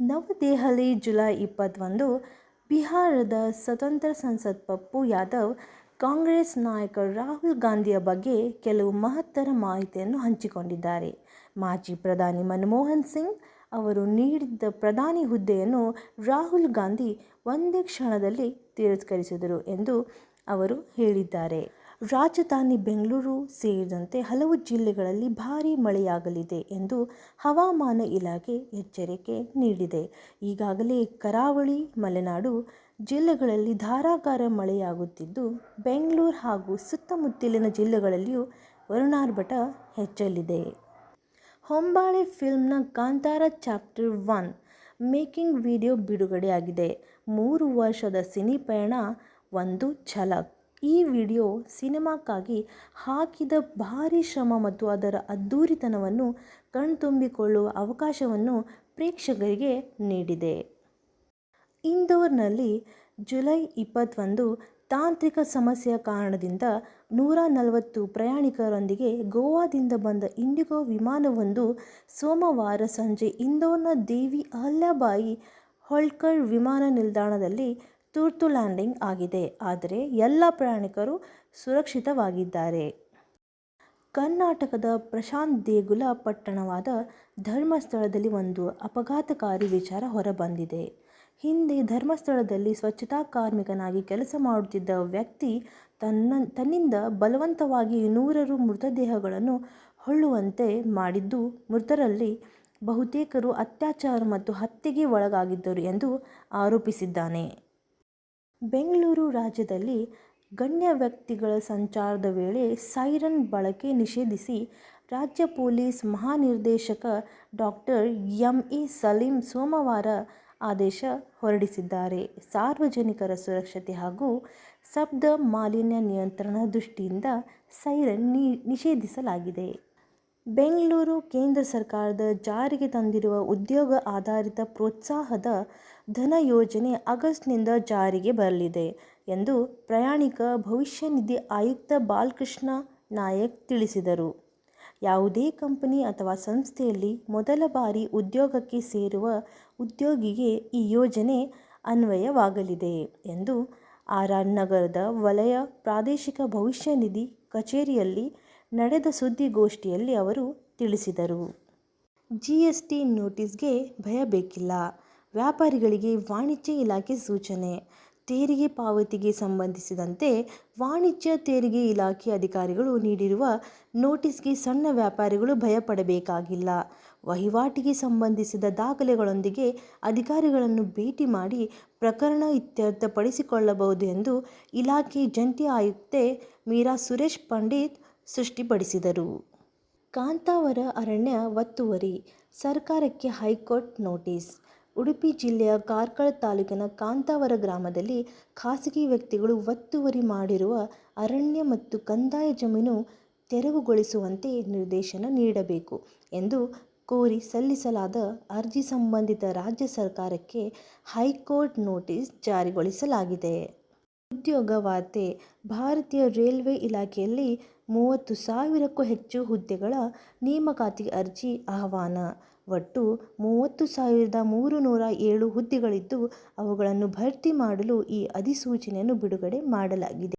ನವದೆಹಲಿ July ಇಪ್ಪತ್ತೊಂದು, ಬಿಹಾರದ ಸ್ವತಂತ್ರ ಸಂಸತ್ ಪಪ್ಪು ಯಾದವ್, ಕಾಂಗ್ರೆಸ್ ನಾಯಕ ರಾಹುಲ್ ಗಾಂಧಿಯ ಬಗ್ಗೆ ಕೆಲವು ಮಹತ್ತರ ಮಾಹಿತಿಯನ್ನು ಹಂಚಿಕೊಂಡಿದ್ದಾರೆ. ಮಾಜಿ ಪ್ರಧಾನಿ ಮನಮೋಹನ್ ಸಿಂಗ್ ಅವರು ನೀಡಿದ್ದ ಪ್ರಧಾನಿ ಹುದ್ದೆಯನ್ನು ರಾಹುಲ್ ಗಾಂಧಿ ಒಂದೇ ಕ್ಷಣದಲ್ಲಿ ತಿರಸ್ಕರಿಸಿದರು ಎಂದು ಅವರು ಹೇಳಿದ್ದಾರೆ. ರಾಜಧಾನಿ ಬೆಂಗಳೂರು ಸೇರಿದಂತೆ ಹಲವು ಜಿಲ್ಲೆಗಳಲ್ಲಿ ಭಾರೀ ಮಳೆಯಾಗಲಿದೆ ಎಂದು ಹವಾಮಾನ ಇಲಾಖೆ ಎಚ್ಚರಿಕೆ ನೀಡಿದೆ. ಈಗಾಗಲೇ ಕರಾವಳಿ, ಮಲೆನಾಡು ಜಿಲ್ಲೆಗಳಲ್ಲಿ ಧಾರಾಕಾರ ಮಳೆಯಾಗುತ್ತಿದ್ದು, ಬೆಂಗಳೂರು ಹಾಗೂ ಸುತ್ತಮುತ್ತಲಿನ ಜಿಲ್ಲೆಗಳಲ್ಲಿಯೂ ವರುಣಾರ್ಭಟ ಹೆಚ್ಚಲಿದೆ. Hombale ಫಿಲ್ಮ್ನ "Kantara chapter one' making video ಬಿಡುಗಡೆಯಾಗಿದೆ. ಮೂರು ವರ್ಷದ ಸಿನಿಪಯಣ, ಒಂದು ಝಲಕ್. ಈ ವಿಡಿಯೋ ಸಿನಿಮಾಕ್ಕಾಗಿ ಹಾಕಿದ ಭಾರಿ ಶ್ರಮ ಮತ್ತು ಅದರ ಅದ್ಧೂರಿತನವನ್ನು ಕಣ್ತುಂಬಿಕೊಳ್ಳುವ ಅವಕಾಶವನ್ನು ಪ್ರೇಕ್ಷಕರಿಗೆ ನೀಡಿದೆ. ಇಂದೋರ್ನಲ್ಲಿ ಜುಲೈ ಇಪ್ಪತ್ತೊಂದು ತಾಂತ್ರಿಕ ಸಮಸ್ಯೆಯ ಕಾರಣದಿಂದ ನೂರ ನಲವತ್ತು ಪ್ರಯಾಣಿಕರೊಂದಿಗೆ ಗೋವಾದಿಂದ ಬಂದ ಇಂಡಿಗೋ ವಿಮಾನವೊಂದು ಸೋಮವಾರ ಸಂಜೆ ಇಂದೋರ್ನ ದೇವಿ ಅಹಲ್ಯಾಬಾಯಿ ಹೊಳ್ಕರ್ ವಿಮಾನ ನಿಲ್ದಾಣದಲ್ಲಿ ತುರ್ತು ಲ್ಯಾಂಡಿಂಗ್ ಆಗಿದೆ. ಆದರೆ ಎಲ್ಲ ಪ್ರಯಾಣಿಕರು ಸುರಕ್ಷಿತವಾಗಿದ್ದಾರೆ. ಕರ್ನಾಟಕದ ಪ್ರಶಾಂತ್ ದೇಗುಲ ಪಟ್ಟಣವಾದ ಧರ್ಮಸ್ಥಳದಲ್ಲಿ ಒಂದು ಅಪಘಾತಕಾರಿ ವಿಚಾರ ಹೊರಬಂದಿದೆ. ಹಿಂದೆ ಧರ್ಮಸ್ಥಳದಲ್ಲಿ ಸ್ವಚ್ಛತಾ ಕಾರ್ಮಿಕನಾಗಿ ಕೆಲಸ ಮಾಡುತ್ತಿದ್ದ ವ್ಯಕ್ತಿ ತನ್ನ ತನ್ನಿಂದ ಬಲವಂತವಾಗಿ ನೂರರು ಮೃತದೇಹಗಳನ್ನು ಹೊಳ್ಳುವಂತೆ ಮಾಡಿದ್ದು, ಮೃತರಲ್ಲಿ ಬಹುತೇಕರು ಅತ್ಯಾಚಾರ ಮತ್ತು ಹತ್ಯೆಗೆ ಒಳಗಾಗಿದ್ದರು ಎಂದು ಆರೋಪಿಸಿದ್ದಾನೆ. ಬೆಂಗಳೂರು ರಾಜ್ಯದಲ್ಲಿ ಗಣ್ಯ ವ್ಯಕ್ತಿಗಳ ಸಂಚಾರದ ವೇಳೆ ಸೈರನ್ ಬಳಕೆ ನಿಷೇಧಿಸಿ ರಾಜ್ಯ ಪೊಲೀಸ್ ಮಹಾನಿರ್ದೇಶಕ ಡಾಕ್ಟರ್ ಎಂ. ಇ ಸಲೀಂ ಸೋಮವಾರ ಆದೇಶ ಹೊರಡಿಸಿದ್ದಾರೆ. ಸಾರ್ವಜನಿಕರ ಸುರಕ್ಷತೆ ಹಾಗೂ ಶಬ್ದ ಮಾಲಿನ್ಯ ನಿಯಂತ್ರಣ ದೃಷ್ಟಿಯಿಂದ ಸೈರನ್ ನಿಷೇಧಿಸಲಾಗಿದೆ. ಬೆಂಗಳೂರು: ಕೇಂದ್ರ ಸರ್ಕಾರದ ಜಾರಿಗೆ ತಂದಿರುವ ಉದ್ಯೋಗ ಆಧಾರಿತ ಪ್ರೋತ್ಸಾಹದ ಧನ ಯೋಜನೆ ಆಗಸ್ಟ್ನಿಂದ ಜಾರಿಗೆ ಬರಲಿದೆ ಎಂದು ಪ್ರಯಾಣಿಕ ಭವಿಷ್ಯ ನಿಧಿ ಆಯುಕ್ತ ಬಾಲಕೃಷ್ಣ ನಾಯಕ್ ತಿಳಿಸಿದರು. ಯಾವುದೇ ಕಂಪನಿ ಅಥವಾ ಸಂಸ್ಥೆಯಲ್ಲಿ ಮೊದಲ ಬಾರಿ ಉದ್ಯೋಗಕ್ಕೆ ಸೇರುವ ಉದ್ಯೋಗಿಗೆ ಈ ಯೋಜನೆ ಅನ್ವಯವಾಗಲಿದೆ ಎಂದು ಆರ್. ನಗರದ ವಲಯ ಪ್ರಾದೇಶಿಕ ಭವಿಷ್ಯ ನಿಧಿ ಕಚೇರಿಯಲ್ಲಿ ನಡೆದ ಸುದ್ದಿಗೋಷ್ಠಿಯಲ್ಲಿ ಅವರು ತಿಳಿಸಿದರು. ಜಿಎಸ್ಟಿ ನೋಟಿಸ್ಗೆ ಭಯ ಬೇಕಿಲ್ಲ: ವ್ಯಾಪಾರಿಗಳಿಗೆ ವಾಣಿಜ್ಯ ಇಲಾಖೆ ಸೂಚನೆ. ತೆರಿಗೆ ಪಾವತಿಗೆ ಸಂಬಂಧಿಸಿದಂತೆ ವಾಣಿಜ್ಯ ತೆರಿಗೆ ಇಲಾಖೆ ಅಧಿಕಾರಿಗಳು ನೀಡಿರುವ ನೋಟಿಸ್ಗೆ ಸಣ್ಣ ವ್ಯಾಪಾರಿಗಳು ಭಯಪಡಬೇಕಾಗಿಲ್ಲ. ವಹಿವಾಟಿಗೆ ಸಂಬಂಧಿಸಿದ ದಾಖಲೆಗಳೊಂದಿಗೆ ಅಧಿಕಾರಿಗಳನ್ನು ಭೇಟಿ ಮಾಡಿ ಪ್ರಕರಣ ಇತ್ಯರ್ಥಪಡಿಸಿಕೊಳ್ಳಬಹುದು ಎಂದು ಇಲಾಖೆ ಜಂಟಿ ಆಯುಕ್ತೆ ಮೀರಾ ಸುರೇಶ್ ಪಂಡಿತ್ ಸೃಷ್ಟಿಪಡಿಸಿದರು ಕಾಂತಾವರ ಅರಣ್ಯ ಒತ್ತುವರಿ: ಸರ್ಕಾರಕ್ಕೆ ಹೈಕೋರ್ಟ್ ನೋಟಿಸ್. ಉಡುಪಿ ಜಿಲ್ಲೆಯ ಕಾರ್ಕಳ ತಾಲೂಕಿನ ಕಾಂತಾವರ ಗ್ರಾಮದಲ್ಲಿ ಖಾಸಗಿ ವ್ಯಕ್ತಿಗಳು ಒತ್ತುವರಿ ಮಾಡಿರುವ ಅರಣ್ಯ ಮತ್ತು ಕಂದಾಯ ಜಮೀನು ತೆರವುಗೊಳಿಸುವಂತೆ ನಿರ್ದೇಶನ ನೀಡಬೇಕು ಎಂದು ಕೋರಿ ಸಲ್ಲಿಸಲಾದ ಅರ್ಜಿ ಸಂಬಂಧಿತ ರಾಜ್ಯ ಸರ್ಕಾರಕ್ಕೆ ಹೈಕೋರ್ಟ್ ನೋಟಿಸ್ ಜಾರಿಗೊಳಿಸಲಾಗಿದೆ. ಉದ್ಯೋಗ ವಾರ್ತೆ: ಭಾರತೀಯ ರೈಲ್ವೆ ಇಲಾಖೆಯಲ್ಲಿ ಮೂವತ್ತು ಸಾವಿರಕ್ಕೂ ಹೆಚ್ಚು ಹುದ್ದೆಗಳ ನೇಮಕಾತಿ ಅರ್ಜಿ ಆಹ್ವಾನ. ಒಟ್ಟು ಮೂವತ್ತು ಸಾವಿರದ ಮೂರು ನೂರ ಏಳು ಹುದ್ದೆಗಳಿದ್ದು, ಅವುಗಳನ್ನು ಭರ್ತಿ ಮಾಡಲು ಈ ಅಧಿಸೂಚನೆಯನ್ನು ಬಿಡುಗಡೆ ಮಾಡಲಾಗಿದೆ.